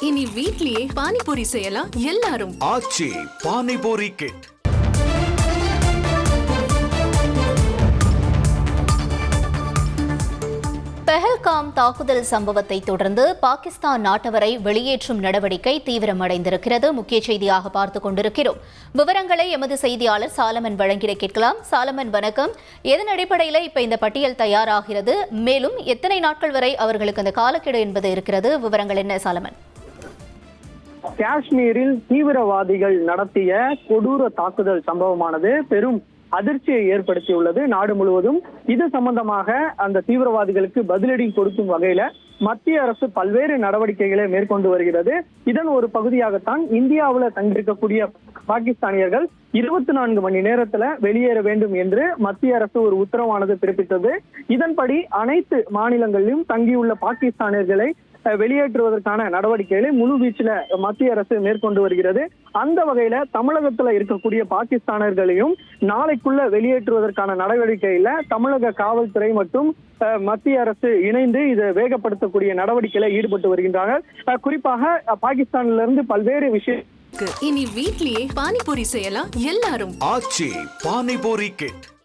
இனி வீட்லயே பானிபூரி செய்யலாம் எல்லாரும். ஆச்சி பானிபூரி கிட் பெஹல்காம் தாக்குதல் சம்பவத்தை தொடர்ந்து பாகிஸ்தான் நாட்டவரை வெளியேற்றும் நடவடிக்கை தீவிரமடைந்திருக்கிறது. முக்கிய செய்தியாக பார்த்துக் கொண்டிருக்கிறோம். விவரங்களை எமது செய்தியாளர் சாலமன் வழங்கிட கேட்கலாம். சாலமன் வணக்கம். எதன் அடிப்படையில் இப்ப இந்த பட்டியல் தயாராகிறது? மேலும் எத்தனை நாட்கள் வரை அவர்களுக்கு அந்த காலக்கெடு என்பது இருக்கிறது? விவரங்கள் என்ன சாலமன்? காஷ்மீரில் தீவிரவாதிகள் நடத்திய கொடூர தாக்குதல் சம்பவமானது பெரும் அதிர்ச்சியை ஏற்படுத்தியுள்ளது. நாடு முழுவதும் இது சம்பந்தமாக அந்த தீவிரவாதிகளுக்கு பதிலடி கொடுக்கும் வகையில மத்திய அரசு பல்வேறு நடவடிக்கைகளை மேற்கொண்டு வருகிறது. இதன் ஒரு பகுதியாகத்தான் இந்தியாவில் தங்கியிருக்கக்கூடிய பாகிஸ்தானியர்கள் இருபத்தி நான்கு மணி நேரத்துல வெளியேற வேண்டும் என்று மத்திய அரசு ஒரு உத்தரவானது பிறப்பித்தது. இதன்படி அனைத்து மாநிலங்களிலும் தங்கியுள்ள பாகிஸ்தானியர்களை வெளியேற்றுவதற்கான நடவடிக்கைகளை முழு வீச்சுல மத்திய அரசு மேற்கொண்டு வருகிறது. அந்த வகையில தமிழகத்துல இருக்கக்கூடிய பாகிஸ்தானர்களையும் நாளைக்குள்ள வெளியேற்றுவதற்கான நடவடிக்கையில தமிழக காவல்துறை மற்றும் மத்திய அரசு இணைந்து இதை வேகப்படுத்தக்கூடிய நடவடிக்கையில ஈடுபட்டு வருகின்றார்கள். அஹ், குறிப்பாக பாகிஸ்தான்ல இருந்து பல்வேறு விஷயம் இனி வீட்லயே பானிபூரி செய்யலாம் எல்லாரும். ஆச்சி பானிபூரி கிட்.